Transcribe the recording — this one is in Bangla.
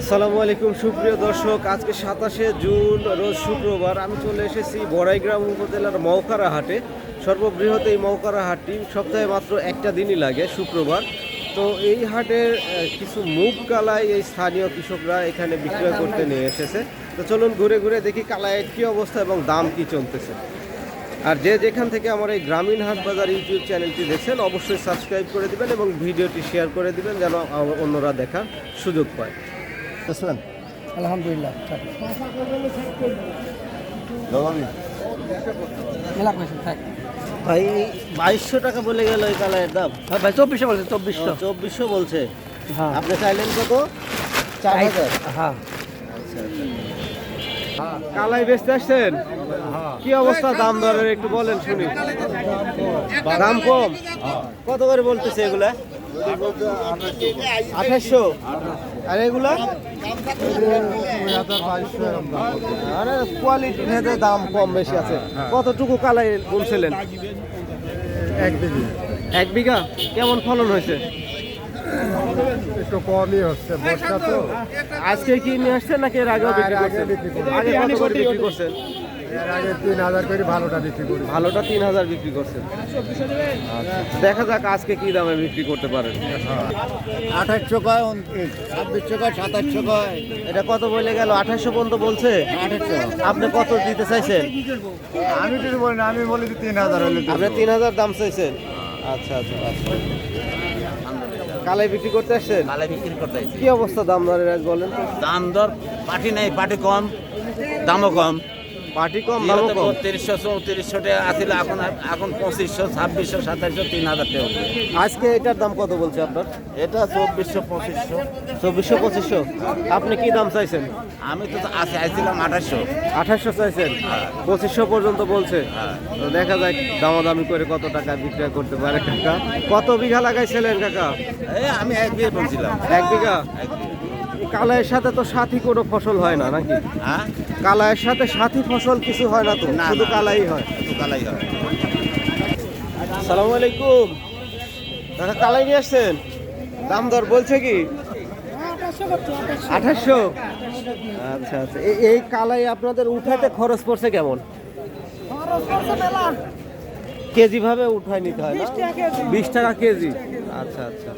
আসসালামু আলাইকুম, সুপ্রিয় দর্শক। আজকে সাতাশে জুন, রোজ শুক্রবার। আমি চলে এসেছি বড়াইগ্রাম উপজেলার মৌকারা হাটে সর্ববৃহৎ এই মৌকারা হাটটি সপ্তাহে মাত্র একটা দিনই লাগে শুক্রবার। তো এই হাটের কিছু মুগ কালাই এই স্থানীয় কৃষকরা এখানে বিক্রয় করতে নিয়ে এসেছে। তো চলুন ঘুরে ঘুরে দেখি কালাইয়ের কী অবস্থা এবং দাম কি চলতেছে। আর যে যেখান থেকে আমার এই গ্রামীণ হাট বাজার ইউটিউব চ্যানেলটি দেখছেন, অবশ্যই সাবস্ক্রাইব করে দিবেন এবং ভিডিওটি শেয়ার করে দিবেন যেন অন্যরা দেখার সুযোগ পায়। বুঝলেন আলহামদুলিল্লাহ ভাই বাইশশো টাকা বলে গেল এই কালারের দাম। হ্যাঁ ভাই চব্বিশশো বলছে চব্বিশশো। চব্বিশশো বলছে। হ্যাঁ। আপনি চাইলেন কত? চার হাজার। হ্যাঁ। কালাই বেচতে আসছেন? কি অবস্থা দাম দরের একটু বলেন শুনি। দাম কম। কত করে বলতেছে এগুলা? আঠাশশো? আর এগুলা? আরে কোয়ালিটি ভেদে দাম কম বেশি আছে। কতটুকু কালাই বলছিলেন? এক দিকে এক বিঘা? কেমন ফলন হয়েছে? একটু কমই হচ্ছে বর্ষা তো। আজকে কি নিয়ে আসছেন নাকি এর আগেও বিক্রি করছেন? আগে বিক্রি করছেন? এর আগে তিন হাজার করে ভালোটা বিক্রি করি ভালোটা তিন হাজার বিক্রি করছেন আচ্ছা। দেখা যাক আজকে কি দামে বিক্রি করতে পারেন। আঠাশশো কয় ছাব্বিশশো কয় সাতাশশো কয় এটা কত বলে গেল? আঠাশশো পর্যন্ত বলছে? আঠাশশো আপনি কত দিতে চাইছেন? আমি কিছু বলি না আমি বলি তিন হাজার হলে আপনি তিন হাজার দাম চাইছেন? আচ্ছা আচ্ছা আচ্ছা। কালাই বিক্রি করতে আসছেন? কালে বিক্রি করতে হয়েছে কি অবস্থা দাম দরের আজ বলেন দাম দর পাটি নেই পাটি কম দামও কম। পার্টি কম দামও কম। বত্রিশশো চৌত্রিশশো টাকা আসছিল এখন এখন পঁচিশশো ছাব্বিশশো সাতাইশশো তিন হাজার টাকা আজকে এটার দাম কত বলছে আপনার? এটা চব্বিশশো পঁচিশশো। চব্বিশশো পঁচিশশো। আপনি কি দাম চাইছেন? আমি তো আসছিলাম আঠাশশো। আঠাশশো চাইছেন? পঁচিশশো পর্যন্ত বলছে। তো দেখা যাক দামাদামি করে কত টাকা বিক্রয় করতে পারে কাকা। কত বিঘা লাগাইছিলেন কাকা? এই আমি এক বিয়ে বলছিলাম। এক বিঘা। কালাইয়ের সাথে তো সাথী কোনো ফসল হয় না নাকি? হ্যাঁ? কালাইয়ের সাথে সাথী ফসল কিছু হয় না তো? শুধু কালাই হয়? শুধু কালাই হয়। আসসালামু আলাইকুম। দাদা কালাই নিয়ে আসছেন? দাম দর বলছে কি? আঠাশশো। আচ্ছা আচ্ছা। এই কালাই আপনাদের উঠাতে খরচ পড়ছে কেমন? কেজি ভাবে উঠায় নিতে হয় বিশ টাকা কেজি। আচ্ছা আচ্ছা।